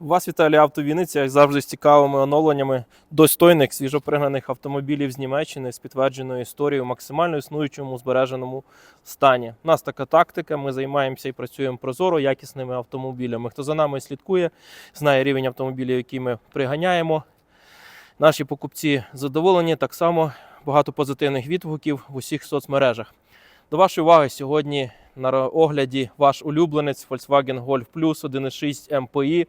Вас віталі авто Вінниця, як завжди з цікавими оновленнями достойних свіжопригнаних автомобілів з Німеччини з підтвердженою історією в максимально існуючому збереженому стані. У нас така тактика. Ми займаємося і працюємо прозоро якісними автомобілями. Хто за нами слідкує, знає рівень автомобілів, які ми приганяємо. Наші покупці задоволені так само багато позитивних відгуків в усіх соцмережах. До вашої уваги сьогодні на огляді ваш улюбленець Volkswagen Golf Plus 1.6 MPI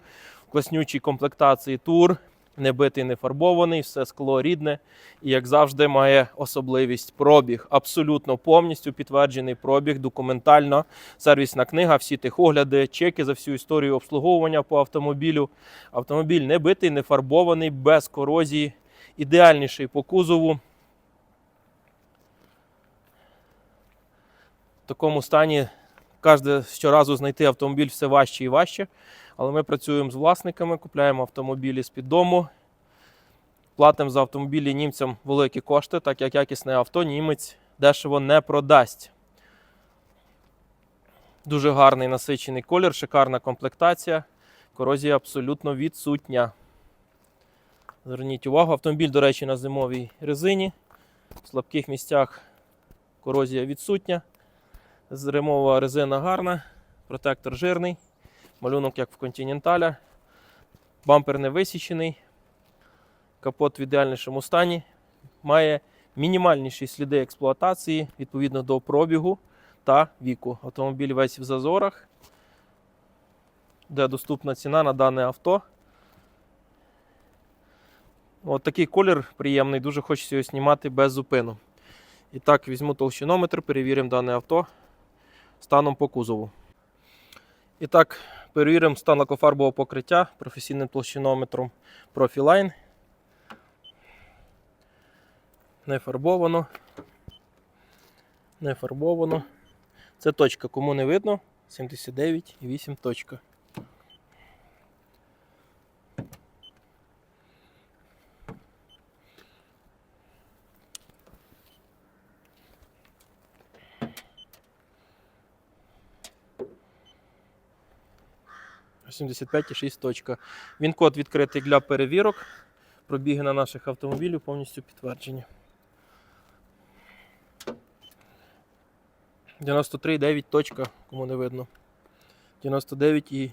класнючій комплектації Tour, не битий, не фарбований, все скло рідне і, як завжди, має особливість пробіг. Абсолютно повністю підтверджений пробіг, документально, сервісна книга, всі техогляди, чеки за всю історію обслуговування по автомобілю. Автомобіль не битий, не фарбований, без корозії, ідеальніший по кузову. В такому стані кожне щоразу знайти автомобіль все важче і важче. Але ми працюємо з власниками, купляємо автомобілі з-під дому, платимо за автомобілі німцям великі кошти, так як якісне авто німець дешево не продасть. Дуже гарний насичений колір, шикарна комплектація. Корозія абсолютно відсутня. Зверніть увагу, автомобіль, до речі, на зимовій резині. В слабких місцях корозія відсутня. Зримова резина гарна, протектор жирний, малюнок як в континенталя, бампер не висічений, капот в ідеальнішому стані, має мінімальніші сліди експлуатації відповідно до пробігу та віку. Автомобіль весь в зазорах, де доступна ціна на дане авто. От такий колір приємний, дуже хочеться його знімати без зупину. І так, візьму толщинометр, перевіримо дане авто станом по кузову. І так, перевіримо стан лакофарбового покриття професійним площинометром Profiline. Не фарбовано. Не фарбовано. Це точка, кому не видно. 79,8 точка. – 75,6. Він код відкритий для перевірок. Пробіги на наших автомобілів повністю підтверджені. 93,9 кому не видно. 99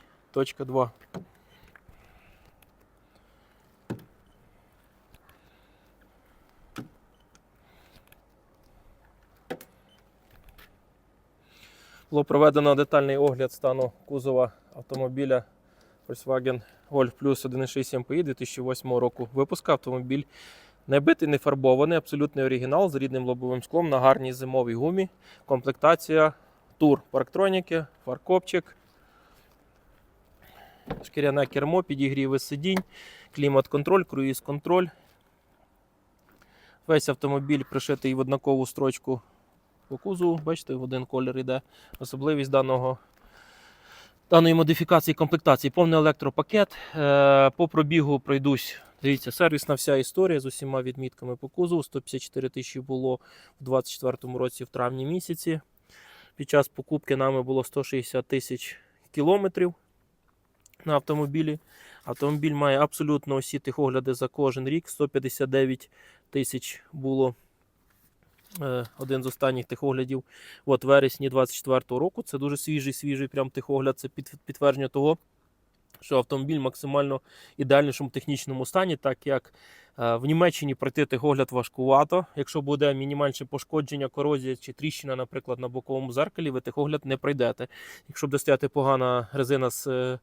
Було проведено детальний огляд стану кузова автомобіля Volkswagen Golf Plus 1.6 MPI 2008 року випуска. Автомобіль не битий, не фарбований, абсолютний оригінал з рідним лобовим склом на гарній зимовій гумі. Комплектація Тур парктроніки, фаркопчик, шкіряне кермо, підігріви сидінь, клімат-контроль, круїз-контроль. Весь автомобіль пришитий в однакову строчку по кузову. Бачите, в один колір йде. Особливість даного, даної модифікації комплектації. Повний електропакет. Е, По пробігу пройдусь. Дивіться, сервісна вся історія з усіма відмітками по кузову. 154 тисячі було в 2024 році в травні місяці. Під час покупки нами було 160 тисяч кілометрів на автомобілі. Автомобіль має абсолютно усі техогляди за кожен рік. 159 тисяч було один з останніх техоглядів от вересні 24 року. Це дуже свіжий, свіжий прям техогляд. Це підтвердження того, що автомобіль максимально ідеальнішому технічному стані, так як е, в Німеччині пройти техогляд важкувато. Якщо буде мінімальне пошкодження, корозія чи тріщина, наприклад, на боковому зеркалі, ви техогляд не пройдете. Якщо буде стояти погана резина з е,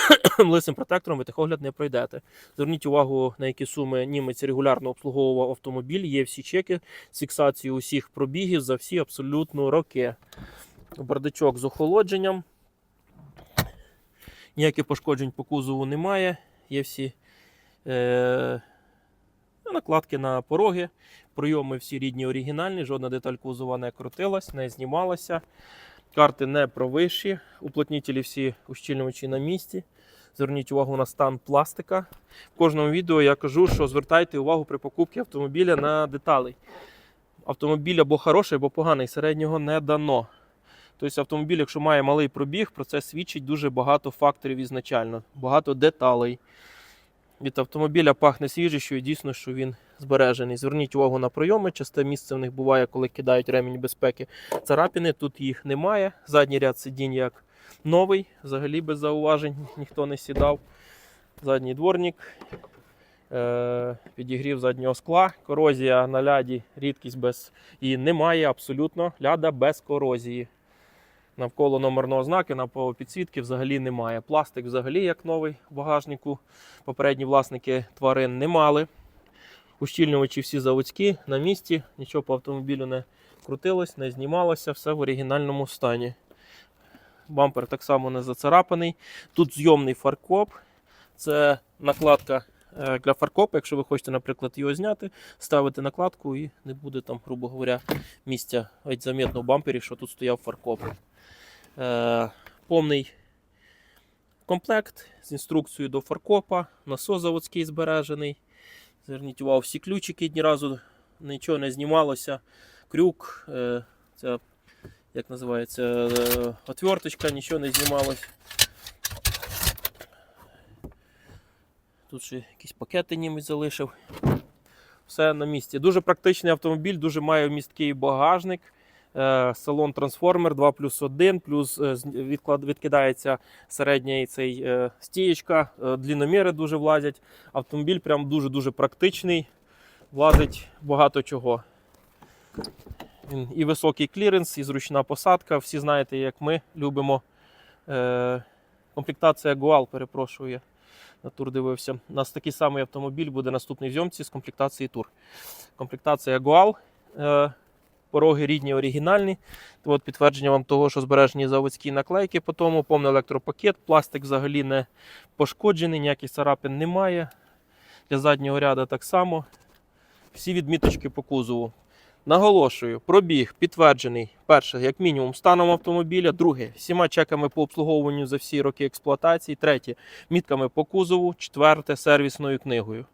лисим протектором, ви техогляд не пройдете. Зверніть увагу, на які суми німець регулярно обслуговував автомобіль. Є всі чеки з фіксацією усіх пробігів за всі абсолютно роки. Бардачок з охолодженням. Ніяких пошкоджень по кузову немає. Є всі е, накладки на пороги. Прийоми всі рідні оригінальні, жодна деталь кузова не крутилась, не знімалася. Карти не провищі, уплотнітелі всі ущільнювачі на місці. Зверніть увагу на стан пластика. В кожному відео я кажу, що звертайте увагу при покупці автомобіля на деталей. Автомобіль або хороший, або поганий, середнього не дано. Тобто автомобіль, якщо має малий пробіг, про це свідчить дуже багато факторів ізначально, багато деталей. Від автомобіля пахне свіжістю і дійсно, що він збережений. Зверніть увагу на пройоми. Часте місце в них буває, коли кидають ремінь безпеки. Царапини, тут їх немає. Задній ряд сидінь як новий, взагалі без зауважень, ніхто не сідав. Задній дворник, е- підігрів заднього скла. Корозія на ляді, рідкість без її немає абсолютно. Ляда без корозії. Навколо номерного знаки, навколо підсвітки взагалі немає. Пластик взагалі як новий в багажнику. Попередні власники тварин не мали. Ущільнювачі всі заводські на місці, нічого по автомобілю не крутилось, не знімалося, все в оригінальному стані. Бампер так само не зацарапаний. Тут зйомний фаркоп. Це накладка е, для фаркопа. Якщо ви хочете, наприклад, його зняти, ставите накладку і не буде там, грубо говоря, місця геть замітно в бампері, що тут стояв фаркоп. Е, повний комплект з інструкцією до фаркопа, насос заводський збережений. Зверніть увагу, всі ключики ні разу нічого не знімалося. Крюк, е, це як називається, е, отверточка, нічого не знімалось. Тут ще якісь пакети німець залишив. Все на місці. Дуже практичний автомобіль, дуже має місткий багажник. Е, Салон трансформер 2 плюс 1, плюс е, відкидається середній цей е, стієчка, длінноміри дуже влазять. Автомобіль прям дуже-дуже практичний, влазить багато чого. І високий кліренс, і зручна посадка. Всі знаєте, як ми любимо. Комплектація Gual, перепрошую, на тур дивився. У нас такий самий автомобіль буде наступний в зйомці з комплектації тур. Комплектація Gual. Пороги рідні, оригінальні. От підтвердження вам того, що збережені заводські наклейки по тому, повний електропакет, пластик взагалі не пошкоджений, ніяких царапин немає. Для заднього ряду так само. Всі відміточки по кузову. Наголошую, пробіг підтверджений. Перше, як мінімум, станом автомобіля. Друге, всіма чеками по обслуговуванню за всі роки експлуатації. Третє, мітками по кузову. Четверте, сервісною книгою.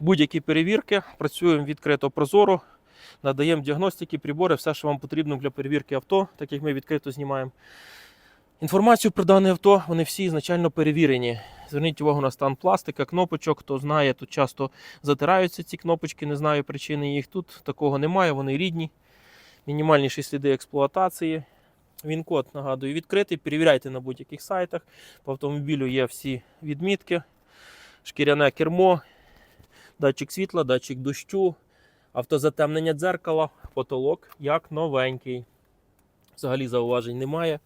Будь-які перевірки, працюємо відкрито прозоро, надаємо діагностики, прибори, все, що вам потрібно для перевірки авто, так як ми відкрито знімаємо. Інформацію про дане авто, вони всі ізначально перевірені. Зверніть увагу на стан пластика, кнопочок. Хто знає, тут часто затираються ці кнопочки, не знаю причини їх. Тут такого немає, вони рідні. Мінімальніші сліди експлуатації. Він код, нагадую, відкритий. Перевіряйте на будь-яких сайтах. По автомобілю є всі відмітки, шкіряне кермо, датчик світла, датчик дощу, автозатемнення дзеркала, потолок як новенький. Взагалі зауважень немає.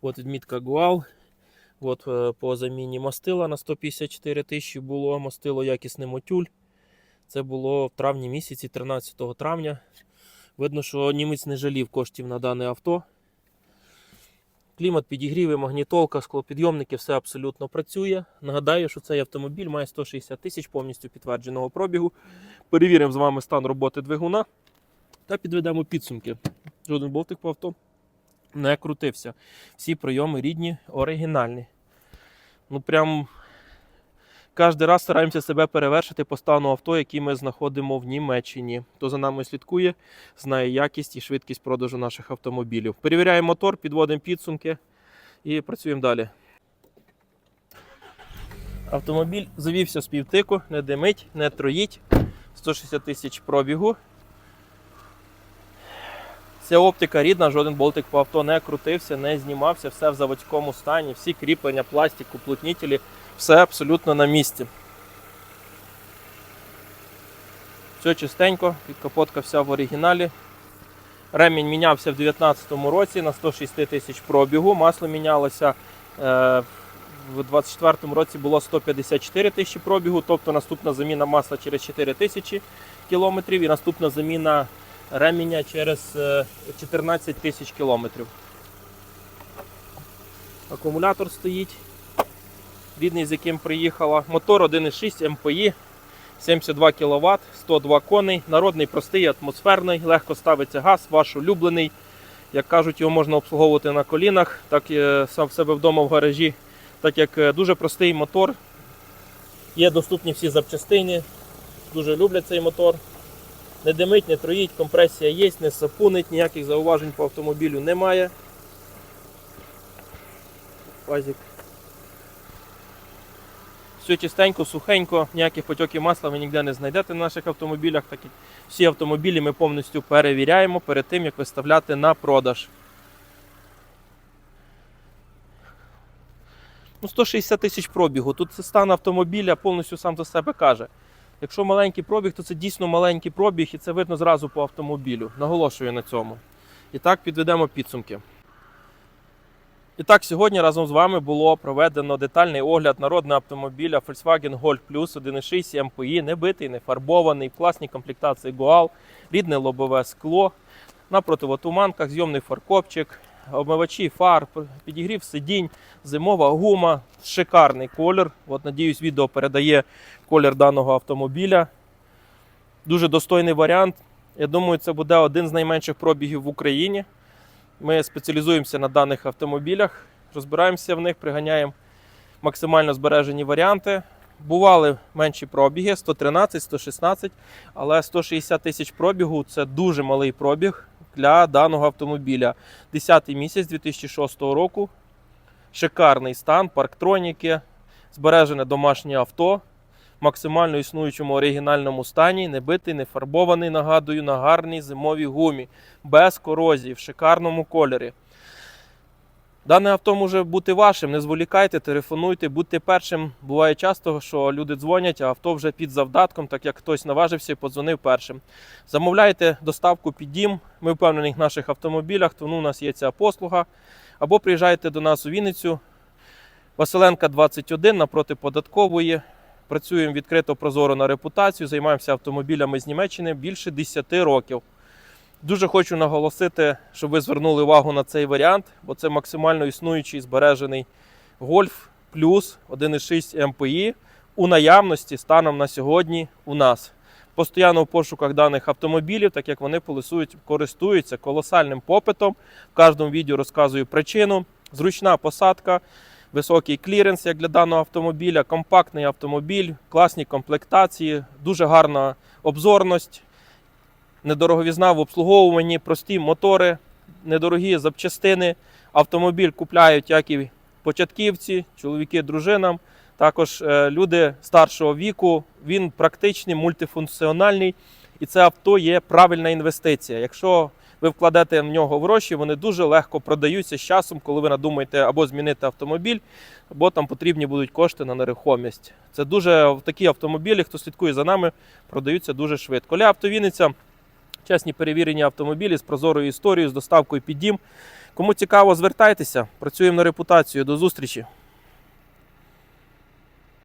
От відмітка Гуал. От е, по заміні мастила на 154 тисячі було мастило якісний мотюль. Це було в травні місяці, 13 травня. Видно, що німець не жалів коштів на дане авто. Клімат, підігріви, магнітолка, склопідйомники, все абсолютно працює. Нагадаю, що цей автомобіль має 160 тисяч повністю підтвердженого пробігу. Перевіримо з вами стан роботи двигуна та підведемо підсумки. Жоден болтик по авто не крутився. Всі прийоми рідні, оригінальні. Ну прям кожен раз стараємося себе перевершити по стану авто, який ми знаходимо в Німеччині. Хто за нами слідкує, знає якість і швидкість продажу наших автомобілів. Перевіряємо мотор, підводимо підсумки і працюємо далі. Автомобіль завівся з півтику, не димить, не троїть. 160 тисяч пробігу. Ця оптика рідна, жоден болтик по авто не крутився, не знімався, все в заводському стані, всі кріплення, пластик, уплотнітелі, все абсолютно на місці. Все чистенько, підкапотка вся в оригіналі. Ремінь мінявся в 2019 році на 106 тисяч пробігу. Масло мінялося е, в 2024 році було 154 тисячі пробігу, тобто наступна заміна масла через 4 тисячі кілометрів і наступна заміна ременя через е, 14 тисяч кілометрів. Акумулятор стоїть, рідний, з яким приїхала. Мотор 1,6 МПІ, 72 кВт, 102 коней. Народний, простий, атмосферний, легко ставиться газ, ваш улюблений. Як кажуть, його можна обслуговувати на колінах, так сам в себе вдома в гаражі, так як е, дуже простий мотор. Є доступні всі запчастини. Дуже люблять цей мотор. Не димить, не троїть, компресія є, не сапунить, ніяких зауважень по автомобілю немає. Вазик. Все чистенько, сухенько, ніяких потьоків масла ви ніде не знайдете на наших автомобілях. Так і всі автомобілі ми повністю перевіряємо перед тим, як виставляти на продаж. Ну, 160 тисяч пробігу. Тут стан автомобіля повністю сам за себе каже. Якщо маленький пробіг, то це дійсно маленький пробіг, і це видно зразу по автомобілю. Наголошую на цьому. І так підведемо підсумки. І так, сьогодні разом з вами було проведено детальний огляд народного автомобіля Volkswagen Golf Plus 1.6 MPI, не битий, не фарбований, в класній комплектації Goal, рідне лобове скло, на противотуманках, зйомний фаркопчик, обмивачі фар, підігрів сидінь, зимова гума, шикарний колір. От, надіюсь, відео передає колір даного автомобіля. Дуже достойний варіант. Я думаю, це буде один з найменших пробігів в Україні. Ми спеціалізуємося на даних автомобілях, розбираємося в них, приганяємо максимально збережені варіанти. Бували менші пробіги 113, 116, але 160 тисяч пробігу це дуже малий пробіг для даного автомобіля. 10 місяць 2006 року. Шикарний стан, парктроніки, збережене домашнє авто в максимально існуючому оригінальному стані, не битий, не фарбований, нагадую, на гарній зимовій гумі, без корозії, в шикарному кольорі. Дане авто може бути вашим, не зволікайте, телефонуйте, будьте першим. Буває часто, що люди дзвонять, а авто вже під завдатком, так як хтось наважився і подзвонив першим. Замовляйте доставку під дім. Ми впевнені в наших автомобілях, тому у нас є ця послуга. Або приїжджайте до нас у Вінницю, Василенка 21 напроти податкової. Працюємо відкрито прозоро на репутацію, займаємося автомобілями з Німеччини більше 10 років. Дуже хочу наголосити, щоб ви звернули увагу на цей варіант, бо це максимально існуючий збережений Golf Plus 1.6 MPI у наявності станом на сьогодні у нас. Постійно в пошуках даних автомобілів, так як вони користуються колосальним попитом. В кожному відео розказую причину. Зручна посадка, високий кліренс як для даного автомобіля, компактний автомобіль, класні комплектації, дуже гарна обзорність, недороговізна в обслуговуванні, прості мотори, недорогі запчастини. Автомобіль купляють як і початківці, чоловіки дружинам. Також е, люди старшого віку, він практичний, мультифункціональний, і це авто є правильна інвестиція. Якщо ви вкладете в нього гроші, вони дуже легко продаються з часом, коли ви надумаєте або змінити автомобіль, або там потрібні будуть кошти на нерухомість. Це дуже такі автомобілі, хто слідкує за нами, продаються дуже швидко. Ля Автовінниця, чесні перевірені автомобілі з прозорою історією, з доставкою під дім. Кому цікаво, звертайтеся, працюємо на репутацію. До зустрічі!